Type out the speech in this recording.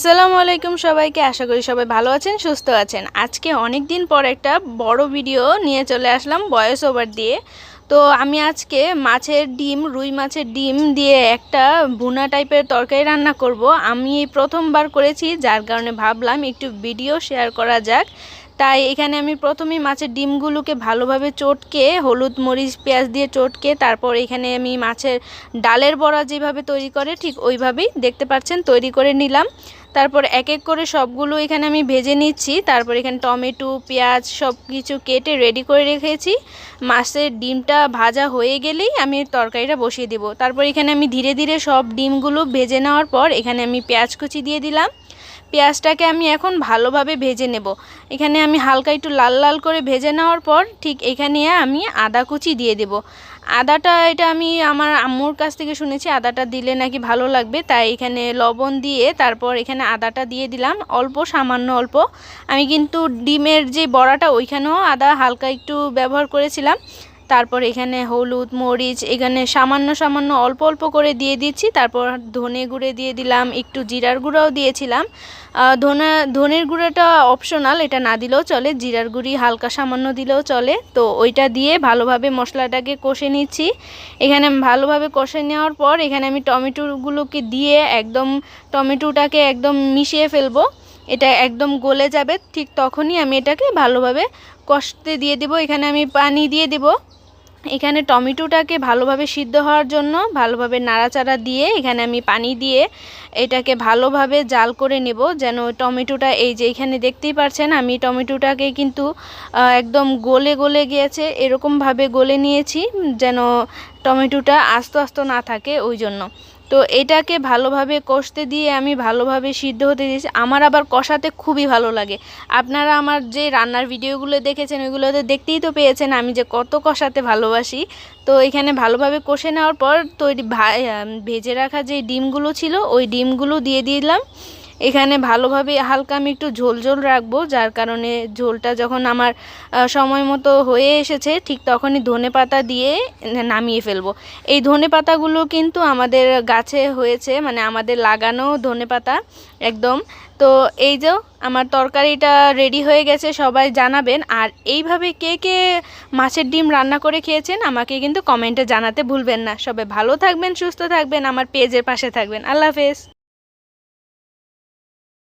আসসালামু আলাইকুম সবাইকে, আশা করি সবাই ভালো আছেন, সুস্থ আছেন। আজকে অনেক দিন পর একটা বড় ভিডিও নিয়ে চলে আসলাম বয়স ওভার দিয়ে। তো আমি আজকে মাছের ডিম, রুই মাছের ডিম দিয়ে একটা ভুনা টাইপের তরকারি রান্না করব। আমি এই প্রথমবার করেছি, যার কারণে ভাবলাম একটু ভিডিও শেয়ার করা যাক। তাই এখানে আমি প্রথমেই মাছের ডিমগুলোকে ভালোভাবে চটকে, হলুদ মরিচ, পেঁয়াজ দিয়ে চটকে, তারপর এখানে আমি মাছের ডালের বড়া যেভাবে তৈরি করে, ঠিক ওইভাবেই দেখতে পাচ্ছেন, তৈরি করে নিলাম। তারপর এক এক করে সবগুলো এখানে আমি ভেজে নিচ্ছি। তারপর এখানে টমেটো, পেঁয়াজ সব কিছু কেটে রেডি করে রেখেছি। মাছের ডিমটা ভাজা হয়ে গেলেই আমি তরকারিটা বসিয়ে দেবো। তারপর এখানে আমি ধীরে ধীরে সব ডিমগুলো ভেজে নেওয়ার পর এখানে আমি পেঁয়াজ কুচি দিয়ে দিলাম। পেঁয়াজটাকে আমি এখন ভালোভাবে ভেজে নেব। এখানে আমি হালকা একটু লাল লাল করে ভেজে নেওয়ার পর ঠিক এখানে আমি আদা কুচি দিয়ে দেব। আদাটা এটা আমি আমার আম্মুর কাছ থেকে শুনেছি, আদাটা দিলে নাকি ভালো লাগবে। তাই এখানে লবণ দিয়ে তারপর এখানে আদাটা দিয়ে দিলাম, অল্প, সামান্য অল্প। আমি কিন্তু ডিমের যে বড়াটা, ওইখানেও আদা হালকা একটু ব্যবহার করেছিলাম। তারপর এখানে হলুদ, মরিচ, এখানে সামান্য সামান্য অল্প অল্প করে দিয়ে দিচ্ছি। তারপর ধনে গুঁড়ে দিয়ে দিলাম, একটু জিরার গুঁড়াও দিয়েছিলাম। ধনে, ধনের গুঁড়োটা অপশনাল এটা না দিলেও চলে। জিরার গুঁড়ি হালকা সামান্য দিলেও চলে। তো ওইটা দিয়ে ভালোভাবে মশলাটাকে কষে নিচ্ছি। এখানে ভালোভাবে কষে নেওয়ার পর এখানে আমি টমেটোগুলোকে দিয়ে একদম টমেটোটাকে একদম মিশিয়ে ফেলব। এটা একদম গলে যাবে, ঠিক তখনই আমি এটাকে ভালোভাবে কষতে দিয়ে দেবো। এখানে আমি পানি দিয়ে দেবো। এখানে টমেটোটাকে ভালোভাবে সিদ্ধ হওয়ার জন্য ভালোভাবে নাড়াচাড়া দিয়ে এখানে আমি পানি দিয়ে এটাকে ভালোভাবে জাল করে নেব যেন টমেটোটা এই যে এখানে দেখতেই পারছেন আমি টমেটোটাকে কিন্তু একদম গলে গলে গিয়েছে, এরকমভাবে গলে নিয়েছি যেন টমেটোটা আস্ত আস্ত না থাকে ওই জন্য। তো এটাকে ভালোভাবে কষতে দিয়ে আমি ভালোভাবে সিদ্ধ হতে দিয়েছি। আমার আবার কষাতে খুবই ভালো লাগে। আপনারা আমার যে রান্নার ভিডিওগুলো দেখেছেন, ওইগুলোতে দেখতেই তো পেয়েছেন আমি যে কত কষাতে ভালোবাসি। তো এখানে ভালোভাবে কষে নেওয়ার পর তৈরি ভেজে রাখা যে ডিমগুলো ছিল, ওই ডিমগুলো দিয়ে দিলাম। এখানে ভালোভাবে হালকা আমি একটু ঝোল ঝোল রাখব, যার কারণে ঝোলটা যখন আমার সময় মতো হয়ে এসেছে, ঠিক তখনই ধনে পাতা দিয়ে নামিয়ে ফেলব। এই ধনে পাতাগুলো কিন্তু আমাদের গাছে হয়েছে মানে আমাদের লাগানো ধনে পাতা, একদম। তো এই যে আমার তরকারিটা রেডি হয়ে গেছে, সবাই জানাবেন। আর এইভাবে কে কে মাছের ডিম রান্না করে খেয়েছেন, আমাকে কিন্তু কমেন্টে জানাতে ভুলবেন না। সবাই ভালো থাকবেন, সুস্থ থাকবেন, আমার পেজের পাশে থাকবেন। আল্লাহ হাফেজ।